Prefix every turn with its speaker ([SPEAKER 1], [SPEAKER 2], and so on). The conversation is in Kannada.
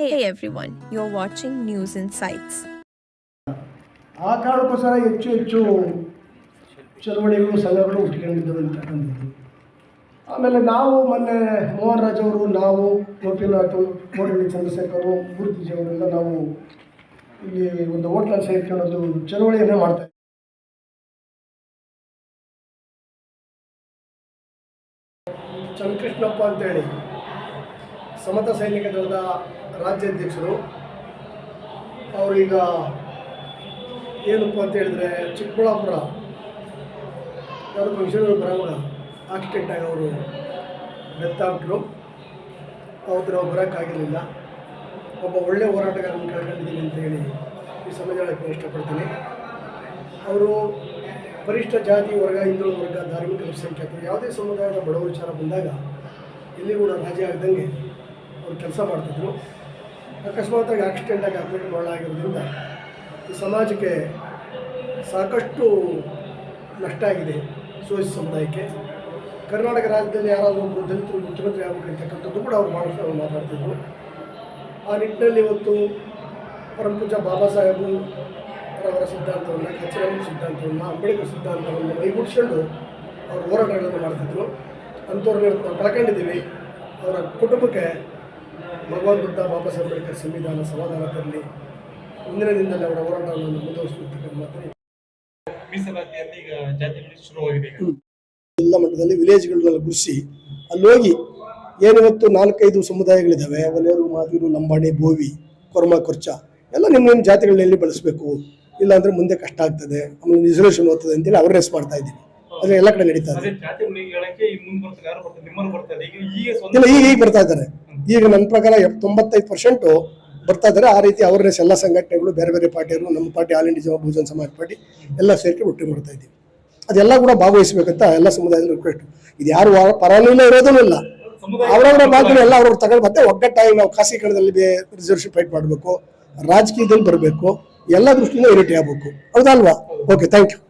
[SPEAKER 1] Hey everyone, you're watching News Insights.
[SPEAKER 2] ಆ ಕಾರಣಕ್ಕೋಸ್ಕರ ಹೆಚ್ಚು ಹೆಚ್ಚು ಚಳವಳಿಗಳು ಸಲಹೆಗಳು ಹುಟ್ಕೊಂಡಿದ್ದವು ಅಂತಕ್ಕಂಥದ್ದು ಆಮೇಲೆ ನಾವು ಮೊನ್ನೆ ಮೋಹನ್ ರಾಜ್ ಅವರು ನಾವು ಗೋಪಿನಾಥ್ ಕೋಟಳ್ಳಿ ಮೂರ್ತಿಜಿ ಅವರೆಲ್ಲ ನಾವು ಇಲ್ಲಿ ಒಂದು ಹೋಟ್ಲಲ್ಲಿ ಸೇರ್ಕೊಳ್ಳೋದು ಚಳವಳಿಯನ್ನೇ ಮಾಡ್ತಾ ಚಂದ್ರಕೃಷ್ಣಪ್ಪ ಅಂತೇಳಿ. ಸಮತ ಸೈನಿಕ ದಳದ ರಾಜ್ಯಾಧ್ಯಕ್ಷರು. ಅವರೀಗ ಏನಪ್ಪ ಅಂತ ಹೇಳಿದ್ರೆ ಚಿಕ್ಕಬಳ್ಳಾಪುರ ಯಾವುದು ಬರೋವಾಗ ಆಕ್ಸಿಡೆಂಟ್ ಆಗಿ ಅವರು ಡೆತ್ ಆಗ್ಬಿಟ್ರು ಅವತ್ತು ನಾವು ಬರೋಕ್ಕಾಗಿರಲಿಲ್ಲ. ಒಬ್ಬ ಒಳ್ಳೆ ಹೋರಾಟಗಾರನ ಕಳ್ಕೊಂಡಿದ್ದೀನಿ ಅಂತ ಹೇಳಿ ಈ ಸಮಾಜ ಹೇಳಕ್ಕೆ ಇಷ್ಟಪಡ್ತೀನಿ. ಅವರು ಪರಿಷ್ಠ ಜಾತಿ ವರ್ಗ, ಹಿಂದುಳಿದ ವರ್ಗ, ಧಾರ್ಮಿಕ ಅಲ್ಪಸಂಖ್ಯಾತರು ಯಾವುದೇ ಸಮುದಾಯದ ಬಡವ ವಿಚಾರ ಬಂದಾಗ ಇಲ್ಲಿ ಕೂಡ ರಾಜಿ ಆಗದಂಗೆ ಅವ್ರು ಕೆಲಸ ಮಾಡ್ತಿದ್ರು. ಅಕಸ್ಮಾತಾಗಿ ಆಕ್ಸಿಡೆಂಟಾಗಿ ಅಡ್ಮಿಟ್ ಮಾಡಲಾಗಿರೋದ್ರಿಂದ ಈ ಸಮಾಜಕ್ಕೆ ಸಾಕಷ್ಟು ನಷ್ಟ ಆಗಿದೆ ಸೋಸಿ ಸಮುದಾಯಕ್ಕೆ. ಕರ್ನಾಟಕ ರಾಜ್ಯದಲ್ಲಿ ಯಾರಾದರೂ ಒಬ್ಬರು ದಲಿತರು, ಮುಖ್ಯಮಂತ್ರಿ ಆಗಬೇಕಂತಕ್ಕಂಥದ್ದು ಕೂಡ ಅವ್ರು ಭಾಳಷ್ಟು ಮಾತಾಡ್ತಿದ್ರು. ಆ ನಿಟ್ಟಿನಲ್ಲಿ ಇವತ್ತು ಪರಮಪೂಜ ಬಾಬಾ ಸಾಹೇಬು ಅವರ ಸಿದ್ಧಾಂತವನ್ನು ಕಚೇರಿ ಸಿದ್ಧಾಂತವನ್ನು, ಅಂಬೇಡ್ಕರ್ ಸಿದ್ಧಾಂತವನ್ನು ಮೈಗೂಡಿಸ್ಕೊಂಡು ಅವರು ಹೋರಾಟಗಳನ್ನು ಮಾಡ್ತಿದ್ರು. ಅಂಥವ್ರನ್ನ ನಾವು ಕಳ್ಕೊಂಡಿದ್ದೀವಿ. ಅವರ ಕುಟುಂಬಕ್ಕೆ ಭಗವಾನ್ ಬುದ್ಧ ಬಾಬಾ ಸಾಹೇಬ್ ಅಂಬೇಡ್ಕರ್ ಸಂವಿಧಾನ ಸಮಾಧಾನ ತರಲಿ ಮುಂದಿನ ದಿನದಲ್ಲಿ ಅವರ ಹೋರಾಟವನ್ನು ಮುಂದುವರಿಸತಕ್ಕಂಥ ಮಾತು
[SPEAKER 3] ಮೀಸಲಾತಿಯಲ್ಲಿ ಈಗ ಜಾತಿಗಳು ಶುರುವಾಗಿದೆ
[SPEAKER 2] ಎಲ್ಲ ಮಟ್ಟದಲ್ಲಿ ವಿಲೇಜ್ಗಳನ್ನೆಲ್ಲ ಗುರುಸಿ ಅಲ್ಲಿ ಹೋಗಿ ಏನಿವತ್ತು ನಾಲ್ಕೈದು ಸಮುದಾಯಗಳಿದ್ದಾವೆ ಒಲೆಯರು ಮಾದಿರು ಲಂಬಾಣಿ ಬೋವಿ ಕೊರ್ಮ ಕೊರ್ಚ ಎಲ್ಲ ನಿಮ್ಮ ನಿಮ್ಮ ಜಾತಿಗಳನ್ನೆಲ್ಲಿ ಬಳಸಬೇಕು? ಇಲ್ಲಾಂದ್ರೆ ಮುಂದೆ ಕಷ್ಟ ಆಗ್ತದೆ ಆಮೇಲೆ ರಿಸರ್ವೇಷನ್ ಹೋಗ್ತದೆ ಅಂತೇಳಿ ಅವೇರ್ನೆಸ್ ಮಾಡ್ತಾ ಇದ್ದೀವಿ. ಅದ್ರ ಎಲ್ಲ ಕಡೆ ನಡೀತಾ ಇದೆ. ಇಲ್ಲ ಈಗ ಈಗ ಬರ್ತಾ ಇದ್ದಾರೆ. ಈಗ ನನ್ನ ಪ್ರಕಾರ ಎಪ್- ತೊಂಬತ್ತೈದು ಪರ್ಸೆಂಟು ಬರ್ತಾ ಇದ್ದಾರೆ. ಆ ರೀತಿ ಅವರ್ನೆಸ್ ಎಲ್ಲ ಸಂಘಟನೆಗಳು, ಬೇರೆ ಬೇರೆ ಪಾರ್ಟಿಯವರು, ನಮ್ಮ ಪಾರ್ಟಿ ಆಲ್ ಇಂಡಿಯಾ ಬಹುಜನ ಸಮಾಜ ಪಾರ್ಟಿ ಎಲ್ಲ ಸೇರ್ಕೊಂಡು ಒಟ್ಟಿಗೆ ಮಾಡ್ತಾ ಇದ್ದೀವಿ. ಅದೆಲ್ಲ ಕೂಡ ಭಾಗವಹಿಸಬೇಕಂತ ಎಲ್ಲ ಸಮುದಾಯದ ರಿಕ್ವೆಸ್ಟ್ ಇದು ಯಾರು ಪರವಾಗಿಲ್ಲ ಇರೋದೂ ಇಲ್ಲ. ಅವರವರ ಭಾಗಗಳು ಎಲ್ಲ ಅವ್ರವ್ರು ತಗೊಂಡು ಮತ್ತೆ ಒಗ್ಗಟ್ಟಾಗಿ ನಾವು ಖಾಸಗೀಕರಣದಲ್ಲಿ ರಿಸರ್ವೇಷನ್ ಫೈಟ್ ಮಾಡಬೇಕು. ರಾಜಕೀಯದಲ್ಲಿ ಬರಬೇಕು. ಎಲ್ಲ ದೃಷ್ಟಿಯಿಂದ ಇರಿಟಿ ಆಗಬೇಕು. ಹೌದಲ್ವಾ? Okay thank you